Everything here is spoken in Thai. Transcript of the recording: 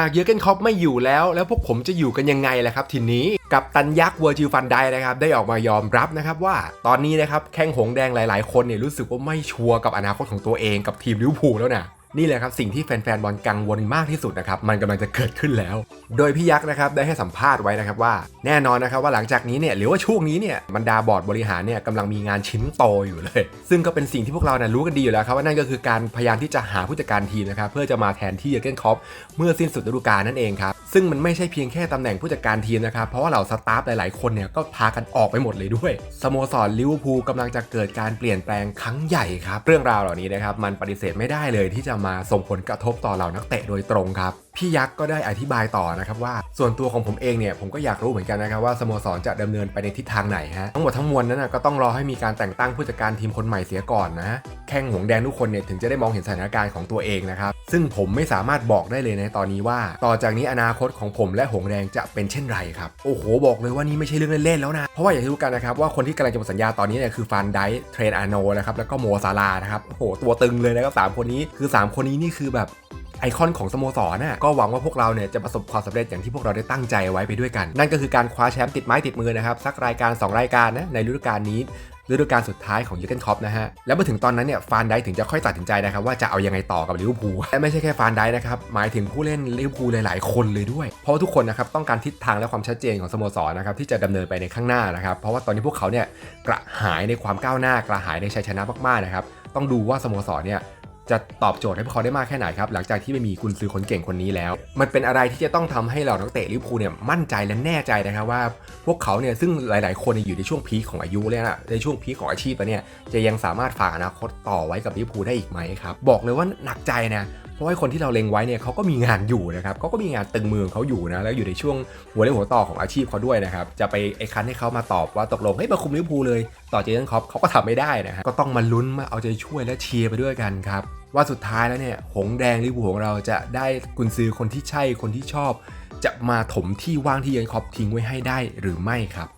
ากเยอร์เกนคอปไม่อยู่แล้ว แล้วพวกผมจะอยู่กันยังไงล่ะครับทีนี้กับตันยักษ์เวอร์จิลฟันไดนะครับได้ออกมายอมรับนะครับว่าตอนนี้นะครับแข้งหงแดงหลาย ๆ คนเนี่ยรู้สึกว่าไม่ชัวร์กับอนาคตของตัวเองกับทีมลิเวอร์พูลแล้วนะ นี่แหละครับสิ่งที่แฟนๆบอลกังวลมากที่สุดนะครับมันกำลังจะเกิดขึ้นแล้ว โดยพี่ยักษ์นะครับได้ให้สัมภาษณ์ไว้นะครับว่าแน่นอนนะครับว่าหลังจากนี้เนี่ยหรือว่าช่วงนี้เนี่ยบรรดาบอร์ดบริหารเนี่ยกำลังมีงานชิ้นโตอยู่เลย ซึ่งก็เป็นสิ่งที่พวกเราเนี่ยรู้กันดีอยู่แล้วครับว่านั่นก็คือการพยายามที่จะหาผู้จัดการทีมนะครับเพื่อจะมาแทนที่เยอร์เกนคอปเมื่อสิ้นสุดฤดูกาลนั่นเองครับซึ่งมันไม่ใช่เพียงแค่ตำแหน่งผู้จัดการทีมนะครับเพราะว่าเหล่าสตาฟหลายๆคนเนี่ยก็พากันออกไปหมดเลยด้วยสโมสรลิเวอร์พูลกำลังจะเกิดการเปลี่ยนแปลงครั้งใหญ่ครับเรื่องราวเหล่านี้นะครับมันปฏิเสธไม่ได้เลยที่จะมาส่งผลกระทบต่อเหล่านักเตะโดยตรงครับ พี่ยักษ์ก็ได้อธิบายต่อนะครับว่าส่วนตัวของผมเองเนี่ยผมก็อยากรู้เหมือนกันนะครับว่าสโมสรจะดำเนินไปในทิศทางไหนฮะทั้งหมดทั้งมวลนั้นนะก็ต้องรอให้มีการแต่งตั้งผู้จัดการทีมคนใหม่เสียก่อนนะแข้งหงแดงทุกคนเนี่ยถึงจะได้มองเห็นสถานการณ์ของตัวเองนะครับซึ่งผมไม่สามารถบอกได้เลยในตอนนี้ว่า ต่อจากนี้อนาคตของผมและหงแดงจะเป็นเช่นไรครับโอ้โหบอกเลยว่านี่ไม่ใช่เรื่องเล่นๆแล้วนะเพราะว่าอย่างที่รู้กันนะครับว่าคนที่กำลังจะหมดสัญญาตอนนี้เนี่ยคือฟานไดเทรนอาโนนะครับแล้วก็โมซาลานะครับโอ้โหตัวตึงเลยนะครับสามคนนี้คือสามคนนี้นี่คือแบบ ไอคอนของสโมสรน่ะก็หวังว่าพวกเราเนี่ยจะประสบความสำเร็จอย่างที่พวกเราได้ตั้งใจไว้ไปด้วยกัน นั่นก็คือการคว้าแชมป์ติดไม้ติดมือนะครับสักรายการ 2 รายการนะในฤดูกาลนี้ฤดูกาลสุดท้ายของยูเกนคอปนะฮะ แล้วมาถึงตอนนั้นเนี่ยฟานได้ถึงจะค่อยตัดสินใจนะครับว่าจะเอายังไงต่อกับลิเวอร์พูลและไม่ใช่แค่ฟานได้นะครับ หมายถึงผู้เล่นลิเวอร์พูลหลาย ๆ คนเลยด้วย เพราะทุกคนนะครับต้องการทิศทางและความชัดเจนของสโมสรนะครับที่จะดำเนินไปในข้างหน้านะครับ เพราะว่าตอนนี้พวกเขาเนี่ยกระหายในความก้าวหน้า กระหายในชัยชนะมาก ๆ นะครับ ต้องดูว่าสโมสรเนี่ย จะตอบโจทย์ให้พวกเขาได้มากแค่ไหนครับ หลังจากที่ไม่มีกุนซือคนเก่งคนนี้แล้ว มันเป็นอะไรที่จะต้องทำให้เรานักเตะลิเวอร์พูลเนี่ยมั่นใจและแน่ใจนะครับว่าพวกเขาเนี่ยซึ่งหลาย ๆ คนอยู่ในช่วงพีคของอายุเลยนะในช่วงพีคของอาชีพแล้วเนี่ยจะยังสามารถฝากอนาคตต่อไว้กับลิเวอร์พูลได้อีกไหมครับบอกเลยว่าหนักใจนะ เพราะว่าคนที่เราเล็งไว้เนี่ยเขาก็มีงานอยู่นะครับเขาก็มีงานตึงมือของเขาอยู่นะแล้วอยู่ในช่วงหัวเรี่ยวหัวต่อของอาชีพเขาด้วยนะครับจะไปไอ้คันให้เขามาตอบว่าตกลงให้ยมาคุมลิเวอร์พูลเลย ต่อเจอร์เกนคอปเขาก็ทำไม่ได้นะฮะก็ต้องมาลุ้นมาเอาใจช่วยและเชียร์ไปด้วยกันครับว่าสุดท้ายแล้วเนี่ยหงแดงลิเวอร์พูลของเราจะได้กุนซือคนที่ใช่คนที่ชอบ จะมาถมที่ว่างที่เยนคอปทิ้งไว้ให้ได้หรือไม่ครับ